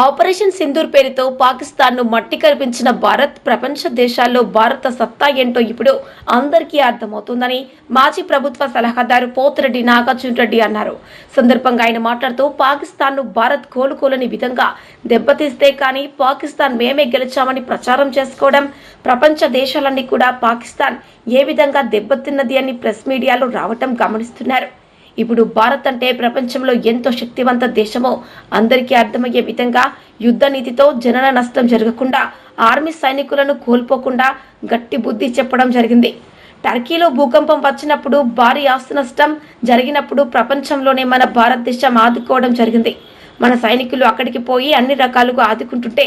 Operation Sindoor పేరుతో పాకిస్తాన్ను మట్టి కల్పించిన భారత్ ప్రపంచ దేశాల్లో భారత సత్తా ఏంటో ఇప్పుడు అందరికీ అర్థమవుతుందని మాజీ ప్రభుత్వ సలహాదారు పోతిరెడ్డి నాగార్జున రెడ్డి అన్నారు. సందర్భంగా ఆయన మాట్లాడుతూ పాకిస్తాన్ను భారత్ కోలుకోలేని విధంగా దెబ్బతీస్తే కానీ పాకిస్తాన్ మేమే గెలిచామని ప్రచారం చేసుకోవడం ప్రపంచ దేశాలన్నీ కూడా పాకిస్తాన్ ఏ విధంగా దెబ్బతిన్నది అని ప్రెస్ మీడియాలో రావటం గమనిస్తున్నారు. ఇప్పుడు భారత్ అంటే ప్రపంచంలో ఎంతో శక్తివంత దేశమో. అందరికీ అర్థమయ్యే విధంగా యుద్ధ నీతితో జనన నష్టం జరగకుండా ఆర్మీ సైనికులను కోల్పోకుండా గట్టి బుద్ధి చెప్పడం జరిగింది. టర్కీలో భూకంపం వచ్చినప్పుడు భారీ ఆస్తి నష్టం జరిగినప్పుడు ప్రపంచంలోనే మన భారతదేశం ఆదుకోవడం జరిగింది. మన సైనికులు అక్కడికి పోయి అన్ని రకాలుగా ఆదుకుంటుంటే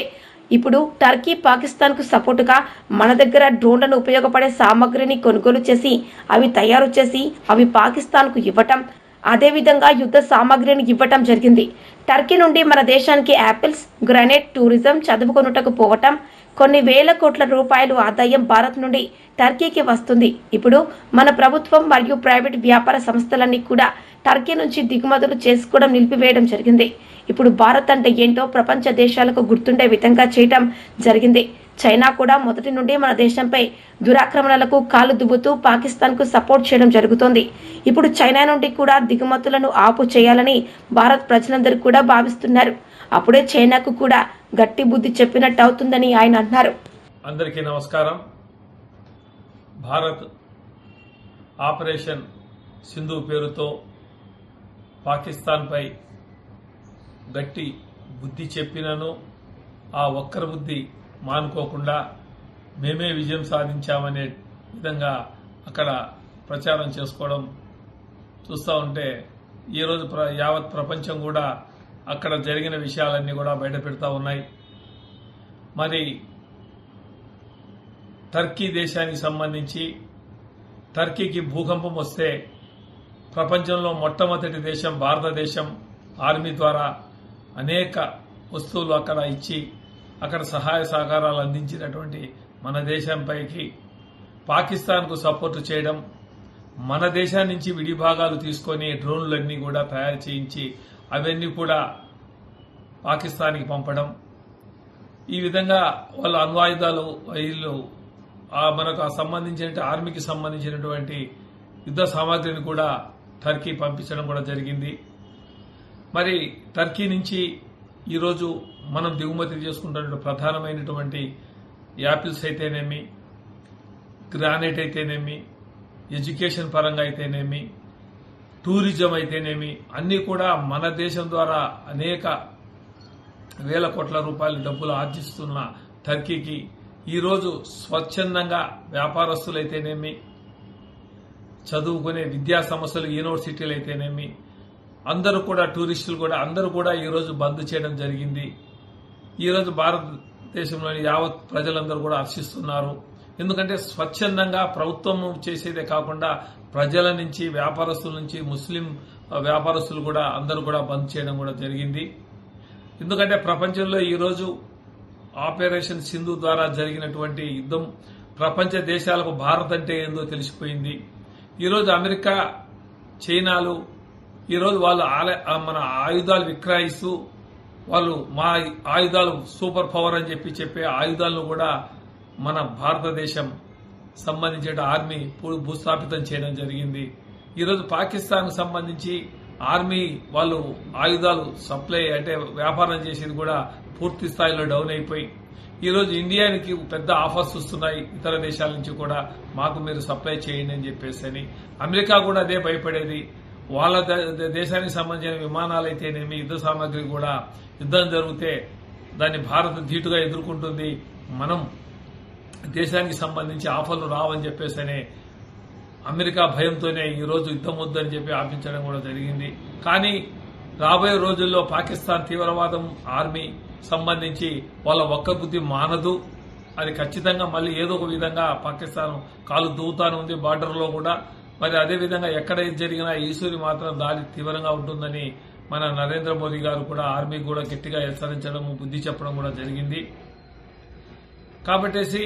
ఇప్పుడు టర్కీ పాకిస్తాన్కు సపోర్టుగా మన దగ్గర డ్రోన్లను ఉపయోగపడే సామగ్రిని కొనుగోలు చేసి అవి తయారు చేసి అవి పాకిస్తాన్కు ఇవ్వటం అదేవిధంగా యుద్ధ సామాగ్రిని ఇవ్వటం జరిగింది. టర్కీ నుండి మన దేశానికి యాపిల్స్ గ్రనేట్ టూరిజం చదువుకొనుటకు పోవటం కొన్ని వేల కోట్ల రూపాయలు ఆదాయం భారత్ నుండి టర్కీకి వస్తుంది. ఇప్పుడు మన ప్రభుత్వం మరియు ప్రైవేట్ వ్యాపార సంస్థలన్నీ కూడా టర్కీ నుంచి దిగుమతులు చేసుకోవడం నిలిపివేయడం జరిగింది. ఇప్పుడు భారత్ అంటే ఏంటో ప్రపంచ దేశాలకు గుర్తుండే విధంగా చేయటం జరిగింది. చైనా కూడా మొదటి నుండి మన దేశంపై దురాక్రమణలకు కాలు దువ్వుతూ పాకిస్తాన్కు సపోర్ట్ చేయడం జరుగుతోంది. ఇప్పుడు చైనా నుండి కూడా దిగుమతులను ఆపు చేయాలని భారత్ ప్రజలందరూ కూడా భావిస్తున్నారు. అప్పుడే చైనాకు కూడా గట్టి బుద్ధి చెప్పినట్టు అవుతుందని ఆయన అన్నారు. అందరికీ నమస్కారం. భారత్ ఆపరేషన్ సింధు పేరుతో పాకిస్తాన్పై గట్టి బుద్ధి చెప్పినను ఆ ఒక్కరి బుద్ధి మానుకోకుండా మేమే విజయం సాధించామనే విధంగా అక్కడ ప్రచారం చేసుకోవడం చూస్తూ ఉంటే ఈరోజు ప్ర యావత్ ప్రపంచం కూడా అక్కడ జరిగిన విషయాలన్నీ కూడా బయట పెడతా ఉన్నాయి. మరి టర్కీ దేశానికి సంబంధించి టర్కీకి భూకంపం వస్తే ప్రపంచంలో మొట్టమొదటి దేశం భారతదేశం ఆర్మీ ద్వారా అనేక వస్తువులు అక్కడ ఇచ్చి అక్కడ సహాయ సహకారాలు అందించినటువంటి మన దేశంపైకి పాకిస్తాన్కు సపోర్టు చేయడం మన దేశం నుంచి విడిభాగాలు తీసుకొని డ్రోన్లన్నీ కూడా తయారు చేయించి అవన్నీ కూడా పాకిస్తాన్కి పంపడం. ఈ విధంగా వాళ్ళ అణ్వాయుధాలు వీళ్ళు మనకు సంబంధించిన ఆర్మీకి సంబంధించినటువంటి యుద్ధ సామాగ్రిని కూడా టర్కీ పంపించడం కూడా జరిగింది. మరి టర్కీ నుంచి ఈరోజు మనం దిగుమతి చేసుకుంటున్న ప్రధానమైనటువంటి యాపిల్స్ అయితేనేమి గ్రానైట్ అయితేనేమి ఎడ్యుకేషన్ పరంగా అయితేనేమి టూరిజం అయితేనేమి అన్నీ కూడా మన దేశం ద్వారా అనేక వేల కోట్ల రూపాయల డబ్బులు ఆర్జిస్తున్న టర్కీకి ఈరోజు స్వచ్ఛందంగా వ్యాపారస్తులైతేనేమి చదువుకునే విద్యా సంస్థలు యూనివర్సిటీలు అయితేనేమి అందరూ కూడా టూరిస్టులు కూడా అందరూ కూడా ఈరోజు బంద్ చేయడం జరిగింది. ఈరోజు భారతదేశంలోని యావత్ ప్రజలందరూ కూడా హర్షిస్తున్నారు. ఎందుకంటే స్వచ్ఛందంగా ప్రభుత్వం చేసేదే కాకుండా ప్రజల నుంచి వ్యాపారస్తుల నుంచి ముస్లిం వ్యాపారస్తులు కూడా అందరూ కూడా బంద్ చేయడం కూడా జరిగింది. ఎందుకంటే ప్రపంచంలో ఈరోజు ఆపరేషన్ సింధు ద్వారా జరిగినటువంటి యుద్ధం ప్రపంచ దేశాలకు భారత్ అంటే ఏందో తెలిసిపోయింది. ఈరోజు అమెరికా చైనాలు ఈరోజు వాళ్ళు మన ఆయుధాలు విక్రయిస్తూ వాళ్ళు మా ఆయుధాలు సూపర్ పవర్ అని చెప్పి చెప్పే ఆయుధాలను కూడా మన భారతదేశం సంబంధించిన ఆర్మీ భూ- భూస్థాపితం చేయడం జరిగింది. ఈరోజు పాకిస్తాన్ సంబంధించి ఆర్మీ వాళ్ళు ఆయుధాలు సప్లై అంటే వ్యాపారం చేసేది కూడా పూర్తి స్థాయిలో డౌన్ అయిపోయి ఈరోజు ఇండియానికి పెద్ద ఆఫర్స్ వస్తున్నాయి. ఇతర దేశాల నుంచి కూడా మాకు మీరు సప్లై చేయండి అని చెప్పేసి అని అమెరికా కూడా అదే భయపడేది. వాళ్ళ ద- దేశానికి సంబంధించిన విమానాలు అయితేనేమి యుద్ధ సామాగ్రి కూడా యుద్ధం జరిగితే దాన్ని భారత్ ధీటుగా ఎదుర్కొంటుంది. మనం దేశానికి సంబంధించి ఆఫర్లు రావని చెప్పేసి అమెరికా భయంతోనే ఈ రోజు యుద్ధం వద్దని చెప్పి ఆపించడం కూడా జరిగింది. కానీ రాబోయే రోజుల్లో పాకిస్తాన్ తీవ్రవాదం ఆర్మీ సంబంధించి వాళ్ళ ఒక్క బుద్ధి మానదు. అది ఖచ్చితంగా మళ్ళీ ఏదో ఒక విధంగా పాకిస్తాన్ కాలు దూతాను ఉంది బార్డర్లో కూడా. మరి అదే విధంగా ఎక్కడ జరిగినా ఈశ్వరి మాత్రం దాడి తీవ్రంగా ఉంటుందని మన నరేంద్ర మోదీ గారు కూడా ఆర్మీ కూడా గట్టిగా హెచ్చరించడం బుద్ధి చెప్పడం కూడా జరిగింది. కాబట్టేసి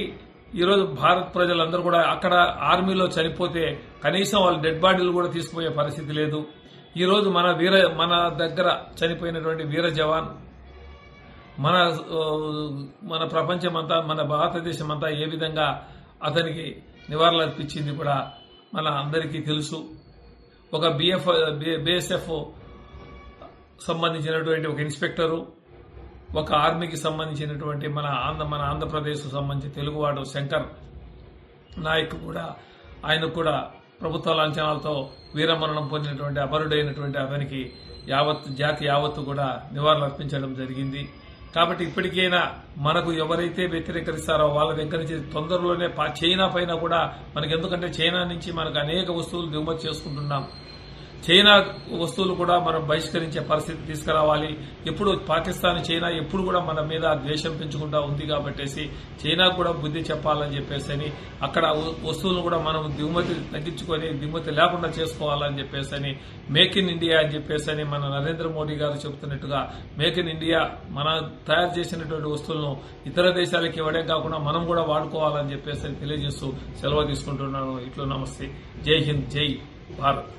ఈరోజు భారత్ ప్రజలందరూ కూడా అక్కడ ఆర్మీలో చనిపోతే కనీసం వాళ్ళ డెడ్ బాడీలు కూడా తీసుకుపోయే పరిస్థితి లేదు. ఈరోజు మన వీర మన దగ్గర చనిపోయినటువంటి వీర జవాన్ మన మన మన ప్రపంచమంతా మన భారతదేశం అంతా ఏ విధంగా అతనికి నివారణ అర్పించింది కూడా మన అందరికీ తెలుసు. ఒక బిఎఫ్ బిఎస్ఎఫ్ సంబంధించినటువంటి ఒక ఇన్స్పెక్టరు ఒక ఆర్మీకి సంబంధించినటువంటి మన ఆంధ్ర మన ఆంధ్రప్రదేశ్ సంబంధించి తెలుగువాడు శంకర్ నాయక్ కూడా ఆయన కూడా ప్రభుత్వ లాంఛనాలతో వీరమరణం పొందినటువంటి అమరుడైనటువంటి అతనికి యావత్ జాతి యావత్తు కూడా నివాళులు అర్పించడం జరిగింది. కాబట్టి ఇప్పటికైనా మనకు ఎవరైతే వ్యతిరేకరిస్తారో వాళ్ళ దగ్గర నుంచి తొందరలోనే చైనా పైన కూడా మనకు ఎందుకంటే చైనా నుంచి మనకు అనేక వస్తువులు దిగుమతి చేసుకుంటున్నాం. చైనా వస్తువులు కూడా మనం బహిష్కరించే పరిస్థితి తీసుకురావాలి. ఎప్పుడు పాకిస్తాన్ చైనా ఎప్పుడు కూడా మన మీద ద్వేషం పెంచుకుంటా ఉంది కాబట్టేసి చైనా కూడా బుద్ధి చెప్పాలని చెప్పేసి అని అక్కడ వస్తువులు వస్తువులను కూడా మనం దిగుమతి తగ్గించుకొని దిగుమతి లేకుండా చేసుకోవాలని చెప్పేసి అని మేక్ ఇన్ ఇండియా అని చెప్పేసి అని మన నరేంద్ర మోడీ గారు చెబుతున్నట్టుగా మేక్ ఇన్ ఇండియా మన తయారు చేసినటువంటి వస్తువులను ఇతర దేశాలకు ఇవ్వడం కాకుండా మనం కూడా వాడుకోవాలని చెప్పేసి అని తెలియజేస్తూ సెలవు తీసుకుంటున్నాను. ఇట్లు నమస్తే. జై హింద్ జై భారత్.